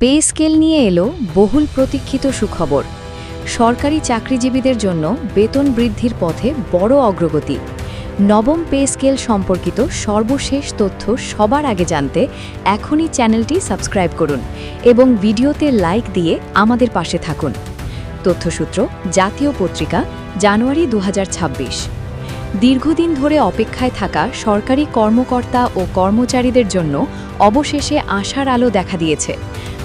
Pay scale নিয়ে এলো বহুল প্রতীক্ষিত সুখবর। সরকারি চাকরিজীবীদের জন্য বেতন বৃদ্ধির পথে বড় অগ্রগতি। নবম পে স্কেল সম্পর্কিত সর্বশেষ তথ্য সবার আগে জানতে এখনই চ্যানেলটি সাবস্ক্রাইব করুন এবং ভিডিওতে লাইক দিয়ে আমাদের পাশে থাকুন। তথ্যসূত্র, জাতীয় পত্রিকা, জানুয়ারি দু হাজার ছাব্বিশ। দীর্ঘদিন ধরে অপেক্ষায় থাকা সরকারি কর্মকর্তা ও কর্মচারীদের জন্য অবশেষে আশার আলো দেখা দিয়েছে।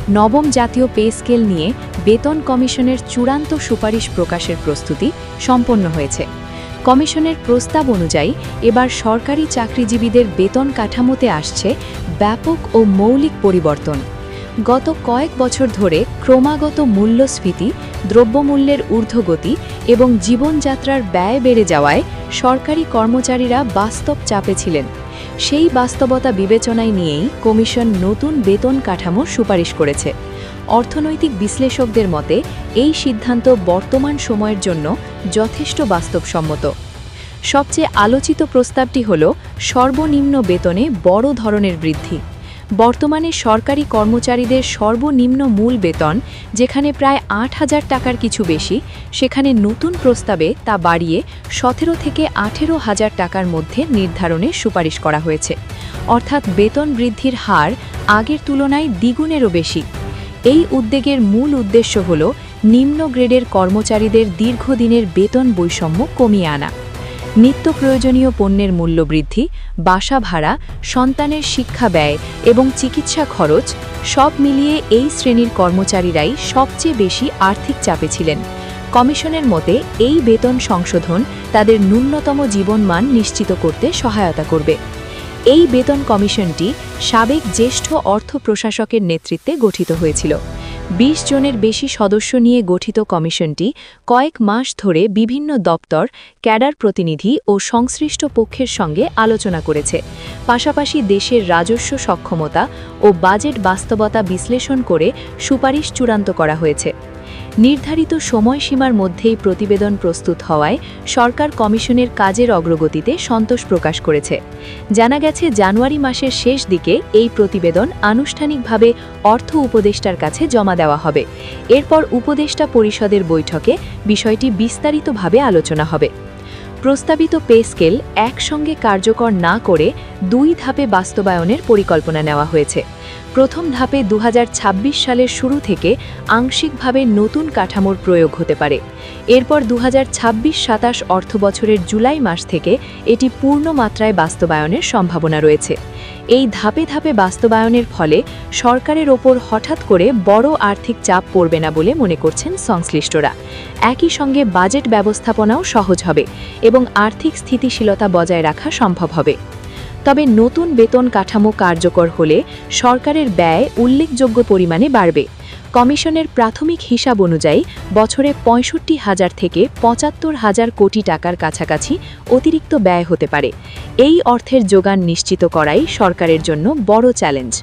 নবম জাতীয় পে স্কেল নিয়ে বেতন কমিশনের চূড়ান্ত সুপারিশ প্রকাশের প্রস্তুতি সম্পন্ন হয়েছে। কমিশনের প্রস্তাব অনুযায়ী এবার সরকারি চাকরিজীবীদের বেতন কাঠামোতে আসছে ব্যাপক ও মৌলিক পরিবর্তন। গত কয়েক বছর ধরে ক্রমাগত মূল্যস্ফীতি, দ্রব্যমূল্যের ঊর্ধ্বগতি এবং জীবনযাত্রার ব্যয় বেড়ে যাওয়ায় সরকারি কর্মচারীরা বাস্তব চাপে ছিলেন। সেই বাস্তবতা বিবেচনায় নিয়েই কমিশন নতুন বেতন কাঠামো সুপারিশ করেছে। অর্থনৈতিক বিশ্লেষকদের মতে, এই সিদ্ধান্ত বর্তমান সময়ের জন্য যথেষ্ট বাস্তবসম্মত। সবচেয়ে আলোচিত প্রস্তাবটি হল, সর্বনিম্ন বেতনে বড় ধরনের বৃদ্ধি। বর্তমানে সরকারি কর্মচারীদের সর্বনিম্ন মূল বেতন, যেখানে প্রায় আট হাজার টাকার কিছু বেশি, সেখানে নতুন প্রস্তাবে তা বাড়িয়ে সতেরো থেকে আঠেরো হাজার টাকার মধ্যে নির্ধারণের সুপারিশ করা হয়েছে। অর্থাৎ বেতন বৃদ্ধির হার আগের তুলনায় দ্বিগুণেরও বেশি। এই উদ্যোগের মূল উদ্দেশ্য হল নিম্ন গ্রেডের কর্মচারীদের দীর্ঘদিনের বেতন বৈষম্য কমিয়ে আনা। নিত্য প্রয়োজনীয় পণ্যের মূল্য বৃদ্ধি বাসা ভাড়া, সন্তানের শিক্ষা ব্যয় এবং চিকিৎসা খরচ সব মিলিয়ে এই শ্রেণির কর্মচারীরাই সবচেয়ে বেশি আর্থিক চাপে ছিলেন। কমিশনের মতে, এই বেতন সংশোধন তাদের ন্যূনতম জীবনমান নিশ্চিত করতে সহায়তা করবে। এই বেতন কমিশনটি সাবেক জ্যেষ্ঠ অর্থ প্রশাসকের নেতৃত্বে গঠিত হয়েছিল। ২০ জনের বেশি সদস্য নিয়ে গঠিত কমিশনটি কয়েক মাস ধরে বিভিন্ন দপ্তর, ক্যাডার প্রতিনিধি ও সংশ্লিষ্ট পক্ষের সঙ্গে আলোচনা করেছে। পাশাপাশি দেশের রাজস্ব সক্ষমতা ও বাজেট বাস্তবতা বিশ্লেষণ করে সুপারিশ চূড়ান্ত করা হয়েছে। নির্ধারিত সময়সীমার মধ্যেই প্রতিবেদন প্রস্তুত হওয়ায় সরকার কমিশনের কাজের অগ্রগতিতে সন্তোষ প্রকাশ করেছে। জানা গেছে, জানুয়ারি মাসের শেষ দিকে এই প্রতিবেদন আনুষ্ঠানিকভাবে অর্থ উপদেষ্টার কাছে জমা দেওয়া হবে। এরপর উপদেষ্টা পরিষদের বৈঠকে বিষয়টি বিস্তারিতভাবে আলোচনা হবে। প্রস্তাবিত পে স্কেল একসঙ্গে কার্যকর না করে দুই ধাপে বাস্তবায়নের পরিকল্পনা নেওয়া হয়েছে। প্রথম ধাপে দু হাজার ছাব্বিশ সালের শুরু থেকে আংশিকভাবে নতুন কাঠামোর প্রয়োগ হতে পারে। এরপর দু হাজার সাতাশ অর্থবছরের জুলাই মাস থেকে এটি পূর্ণ মাত্রায় বাস্তবায়নের সম্ভাবনা রয়েছে। এই ধাপে ধাপে বাস্তবায়নের ফলে সরকারের ওপর হঠাৎ করে বড় আর্থিক চাপ পড়বে না বলে মনে করছেন সংশ্লিষ্টরা। একই সঙ্গে বাজেট ব্যবস্থাপনাও সহজ হবে এবং আর্থিক স্থিতিশীলতা বজায় রাখা সম্ভব হবে। তবে নতুন বেতন কাঠামো কার্যকর হলে সরকারের ব্যয় উল্লেখযোগ্য পরিমাণে বাড়বে। কমিশনের প্রাথমিক হিসাব অনুযায়ী বছরে পঁয়ষট্টি হাজার থেকে পঁচাত্তর হাজার কোটি টাকার কাছাকাছি অতিরিক্ত ব্যয় হতে পারে। এই অর্থের যোগান নিশ্চিত করাই সরকারের জন্য বড় চ্যালেঞ্জ।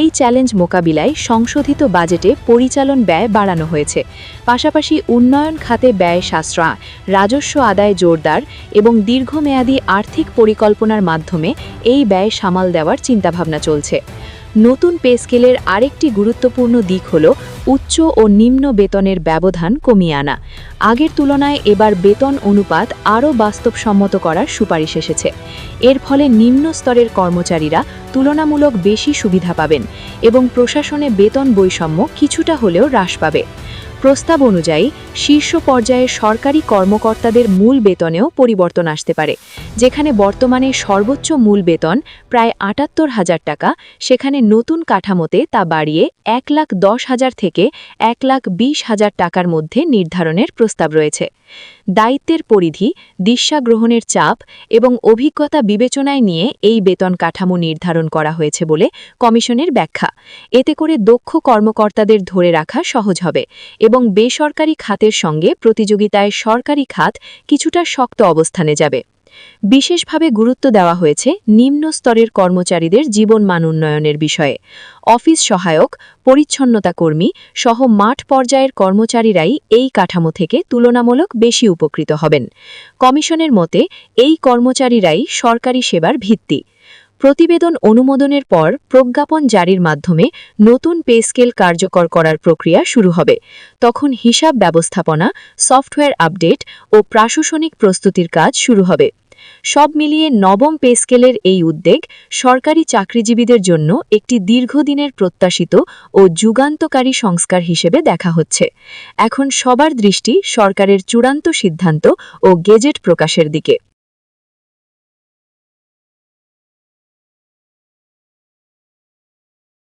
এই চ্যালেঞ্জ মোকাবিলায় সংশোধিত বাজেটে পরিচালন ব্যয় বাড়ানো হয়েছে। পাশাপাশি উন্নয়ন খাতে ব্যয় সাশ্রয়, রাজস্ব আদায় জোরদার এবং দীর্ঘমেয়াদী আর্থিক পরিকল্পনার মাধ্যমে এই ব্যয় সামাল দেওয়ার চিন্তাভাবনা চলছে। নতুন পে স্কেলের আরেকটি গুরুত্বপূর্ণ দিক হল উচ্চ ও নিম্ন বেতনের ব্যবধান কমিয়ে আনা। আগের তুলনায় এবার বেতন অনুপাত আরও বাস্তবসম্মত করার সুপারিশ এসেছে। এর ফলে নিম্ন স্তরের কর্মচারীরা তুলনামূলক বেশি সুবিধা পাবেন এবং প্রশাসনে বেতন বৈষম্য কিছুটা হলেও হ্রাস পাবে। প্রস্তাব অনুযায়ী, শীর্ষ পর্যায়ে সরকারি কর্মকর্তাদের মূল বেতনেও পরিবর্তন আসতে পারে, যেখানে বর্তমানে সর্বোচ্চ মূল বেতন প্রায় আটাত্তর হাজার টাকা, সেখানে নতুন কাঠামোতে তা বাড়িয়ে এক লাখ দশ হাজার থেকে এক লাখ বিশ হাজার টাকার মধ্যে নির্ধারণের প্রস্তাব রয়েছে। দায়িত্বের পরিধি, দিশা গ্রহণের চাপ এবং অভিজ্ঞতা বিবেচনায় নিয়ে এই বেতন কাঠামো নির্ধারণ করা হয়েছে বলে কমিশনের ব্যাখ্যা। এতে করে দক্ষ কর্মকর্তাদের ধরে রাখা সহজ হবে এবং বেসরকারি খাতের সঙ্গে প্রতিযোগিতায় সরকারি খাত কিছুটা শক্ত অবস্থানে যাবে। বিশেষভাবে গুরুত্ব দেওয়া হয়েছে নিম্ন স্তরের কর্মচারীদের জীবনমান উন্নয়নের বিষয়ে। অফিস সহায়ক, পরিচ্ছন্নতা কর্মী সহ মাঠ পর্যায়ের কর্মচারীরাই এই কাঠামো থেকে তুলনামূলক বেশি উপকৃত হবেন। কমিশনের মতে, এই কর্মচারীরাই সরকারি সেবার ভিত্তি। প্রতিবেদন অনুমোদনের পর প্রজ্ঞাপন জারির মাধ্যমে নতুন পে স্কেল কার্যকর করার প্রক্রিয়া শুরু হবে। তখন হিসাব ব্যবস্থাপনা, সফটওয়্যার আপডেট ও প্রাশাসনিক প্রস্তুতির কাজ শুরু হবে। সব মিলিয়ে নবম পে স্কেলের এই উদ্যোগ সরকারি চাকরিজীবীদের জন্য একটি দীর্ঘদিনের প্রত্যাশিত ও যুগান্তকারী সংস্কার হিসেবে দেখা হচ্ছে। এখন সবার দৃষ্টি সরকারের চূড়ান্ত সিদ্ধান্ত ও গেজেট প্রকাশের দিকে।